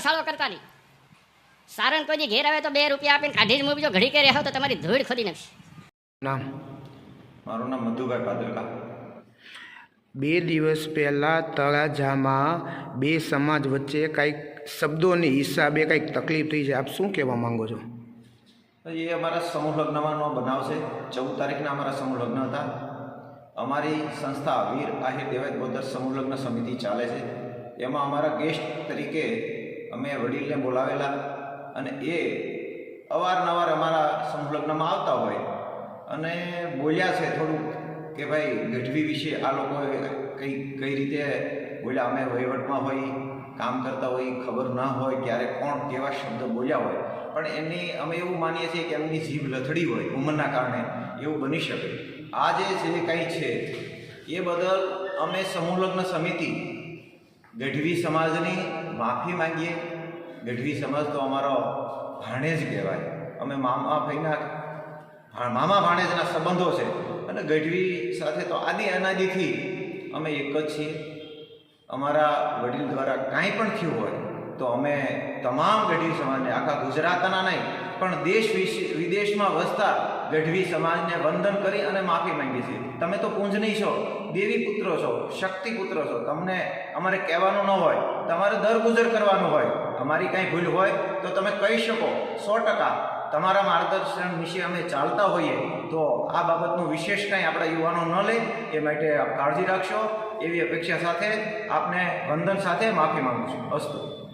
સાળો કરતા નહીં. સારણ કોઈ ઘેર આવે તો બે રૂપિયા આપીને કાઢી જ મૂવી જો ઘડી કે રહેવો તો તમારી ધૂળ ખોદી નાખશે. નામ? મારું નામ મધુભાઈ પાદરકા બે દિવસ પહેલાં તળાજામાં બે સમાજ વચ્ચે કંઈક શબ્દોની હિસાબે કંઈક તકલીફ થઈ છે. આપ શું કહેવા માંગો છો? એ અમારા સમૂહ લગ્નમાંનો બનાવ છે. ચૌદ તારીખના અમારા સમૂહ લગ્ન હતા. અમારી સંસ્થા વીર આહિર દેવાય બોદર સમૂહ લગ્ન સમિતિ ચાલે છે. એમાં અમારા ગેસ્ટ તરીકે અમે વડીલને બોલાવેલા અને એ અવારનવાર અમારા સંલગ્નમાં આવતા હોય અને બોલ્યા છે થોડુંક કે ભાઈ ગઢવી વિશે આ લોકોએ કઈ કઈ રીતે બોલ્યા? અમે વહીવટમાં હોય, કામ કરતા હોય, ખબર ના હોય ક્યારે કોણ કેવા શબ્દ બોલ્યા હોય. પણ એમની, અમે એવું માનીએ છીએ કે એમની જીભ લથડી હોય ઉંમરના કારણે એવું બની શકે. આ જે જે કંઈ છે, એ બદલ અમે સમૂહલગ્ન સમિતિ ગઢવી સમાજની માફી માંગીએ. ગઢવી સમાજ તો અમારો ભાણેજ કહેવાય. અમે મામા ભાઈના મામા ભાણેજના સંબંધો છે. અને ગઢવી સાથે તો આદિ અનાદિથી અમે એક જ છીએ. અમારા વડીલ દ્વારા કાંઈ પણ થયું હોય તો અમે તમામ ગઢવી સમાજને, આખા ગુજરાતના નહીં, પણ દેશ વિશે, વિદેશમાં વસતા ગઢવી સમાજને વંદન કરી અને માફી માંગી છે. તમે તો પૂંજની છો, દેવી પુત્રો છો, શક્તિ પુત્રો છો. તમને અમારે કહેવાનું ન હોય, તમારે દર ગુજર કરવાનું હોય, અમારી કાંઈ ભૂલ હોય તો તમે કહી શકો સો ટકા. તમારા માર્ગદર્શન વિશે અમે ચાલતા હોઈએ તો આ બાબતનું વિશેષ કાંઈ આપણા યુવાનો ન લે, એ માટે કાળજી રાખશો. એવી અપેક્ષા સાથે આપને વંદન સાથે માફી માગું છું. અસ્તુ.